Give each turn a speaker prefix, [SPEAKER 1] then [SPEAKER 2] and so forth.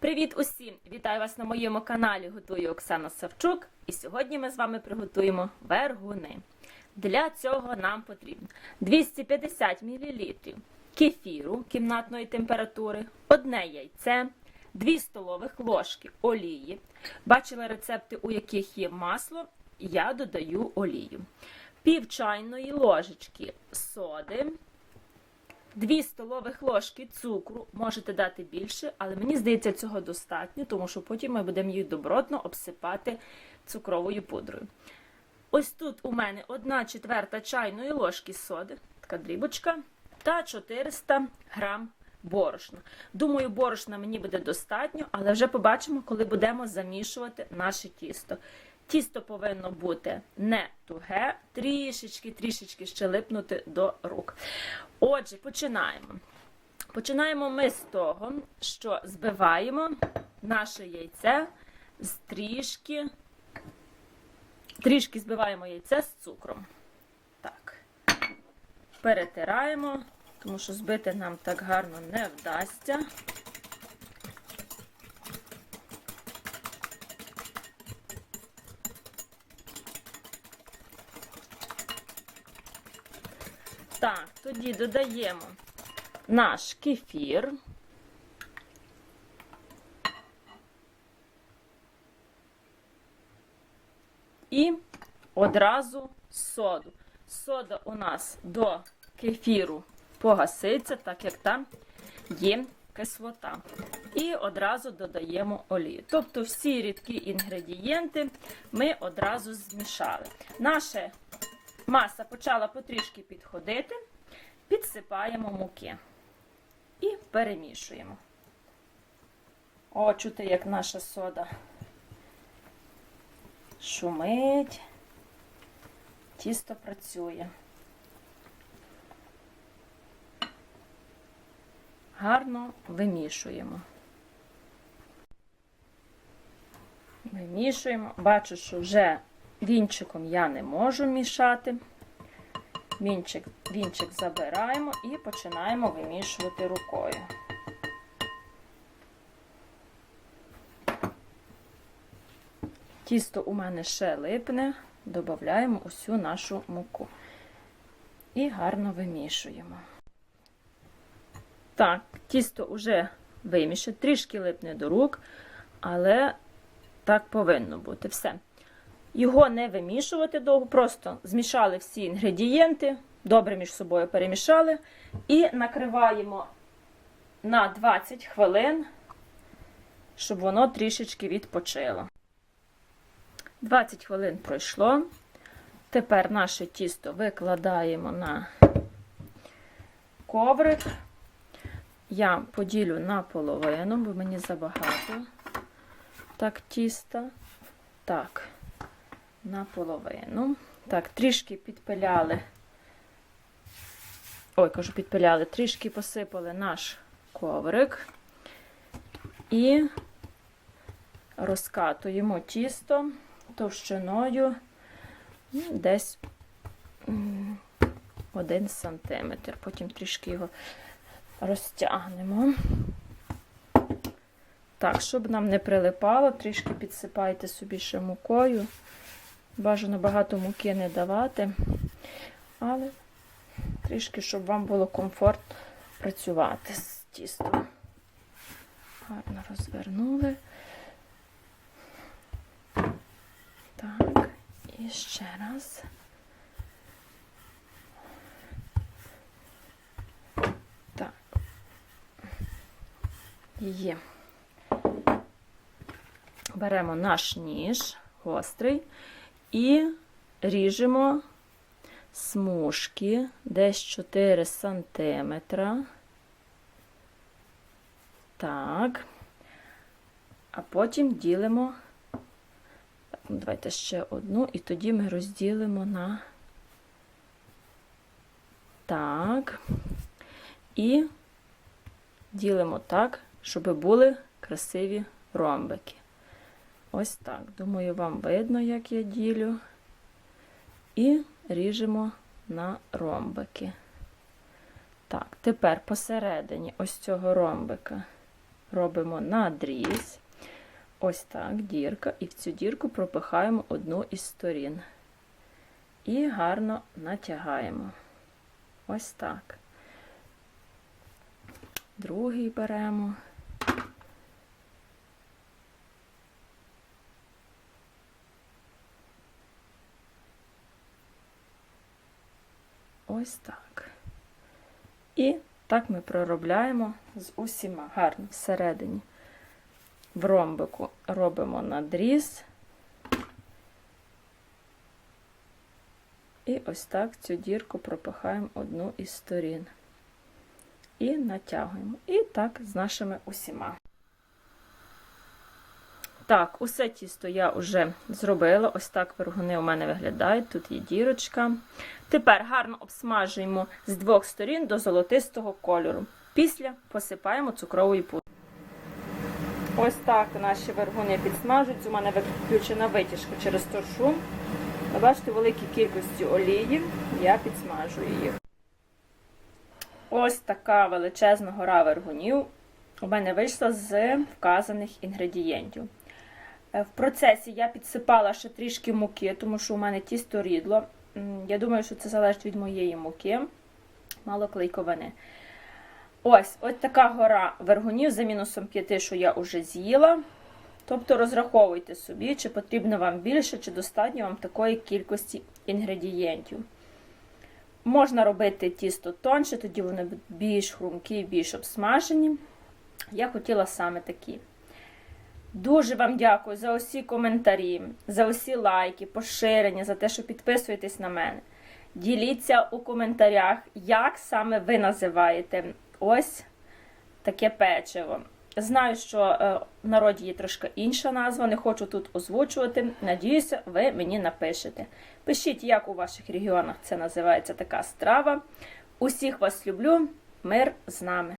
[SPEAKER 1] Привіт усім! Вітаю вас на моєму каналі. Готую Оксана Савчук. І сьогодні ми з вами приготуємо вергуни. Для цього нам потрібно 250 мл кефіру кімнатної температури, одне яйце, 2 столових ложки олії. Бачила рецепти, у яких є масло, я додаю олію. Пів чайної ложечки соди. 2 столових ложки цукру, можете дати більше, але мені здається, цього достатньо, тому що потім ми будемо їх добротно обсипати цукровою пудрою. Ось тут у мене 1 четверта чайної ложки соди, така дрібочка, та 400 грам борошна. Думаю, борошна мені буде достатньо, але вже побачимо, коли будемо замішувати наше тісто. Тісто повинно бути не туге, трішечки-трішечки ще липнути до рук. Отже, починаємо. Починаємо ми з того, що збиваємо наше яйце з трішки, трішки збиваємо яйце з цукром. Так. Перетираємо, тому що збити нам так гарно не вдасться. Так, тоді додаємо наш кефір. І одразу соду. Сода у нас до кефіру погаситься, так як там є кислота. І одразу додаємо олію. Тобто всі рідкі інгредієнти ми одразу змішали. Наша маса почала потрішки підходити, підсипаємо муки і перемішуємо. О, чути, як наша сода шумить, тісто працює. Гарно вимішуємо. Вимішуємо. Бачу, що вже вінчиком я не можу мішати. Вінчик, вінчик забираємо і починаємо вимішувати рукою. Тісто у мене ще липне, додаємо усю нашу муку. І гарно вимішуємо. Так, тісто вже вимішане, трішки липне до рук, але так повинно бути все. Його не вимішувати довго, просто змішали всі інгредієнти, добре між собою перемішали і накриваємо на 20 хвилин, щоб воно трішечки відпочило. 20 хвилин пройшло. Тепер наше тісто викладаємо на коврик. Я поділю на половину, бо мені забагато так тіста. Так, наполовину. Так, трішки підпиляли. Ой, кажу, підпиляли, трішки посипали наш коврик і розкатуємо тісто товщиною ну, десь 1 сантиметр. Потім трішки його розтягнемо. Так, щоб нам не прилипало, трішки підсипайте собі ще мукою. Бажано багато муки не давати, але трішки, щоб вам було комфортно працювати з тістом. Гарно розвернули. Так, і ще раз. Так. Є. Беремо наш ніж гострий і ріжемо смужки десь 4 сантиметра. Так. А потім ділимо, ну, давайте ще одну, і тоді ми розділимо на так. І ділимо так, щоб були красиві ромбики. Ось так. Думаю, вам видно, як я ділю. І ріжемо на ромбики. Так, тепер посередині ось цього ромбика робимо надріз. Ось так, дірка, і в цю дірку пропихаємо одну із сторін. І гарно натягаємо. Ось так. Другий беремо. Ось так. І так ми проробляємо з усіма гарно всередині. В ромбику робимо надріз. І ось так цю дірку пропихаємо одну із сторін. І натягуємо. І так з нашими усіма. Так, усе тісто я вже зробила. Ось так вергуни у мене виглядають. Тут є дірочка. Тепер гарно обсмажуємо з двох сторін до золотистого кольору. Після посипаємо цукровою пудрою. Ось так наші вергуни підсмажуються. У мене виключена витяжка через то шум. Ви бачите, великій кількості олії я підсмажую їх. Ось така величезна гора вергунів у мене вийшла з вказаних інгредієнтів. В процесі я підсипала ще трішки муки, тому що у мене тісто рідло. Я думаю, що це залежить від моєї муки, мало клейковини. Ось ось така гора вергунів за мінусом 5, що я вже з'їла. Тобто розраховуйте собі, чи потрібно вам більше, чи достатньо вам такої кількості інгредієнтів. Можна робити тісто тонше, тоді вони більш хрумкі, більш обсмажені. Я хотіла саме такі. Дуже вам дякую за усі коментарі, за усі лайки, поширення, за те, що підписуєтесь на мене. Діліться у коментарях, як саме ви називаєте ось таке печиво. Знаю, що е, в народі є трошки інша назва, не хочу тут озвучувати. Надіюся, ви мені напишете. Пишіть, як у ваших регіонах це називається така страва. Усіх вас люблю, мир з нами!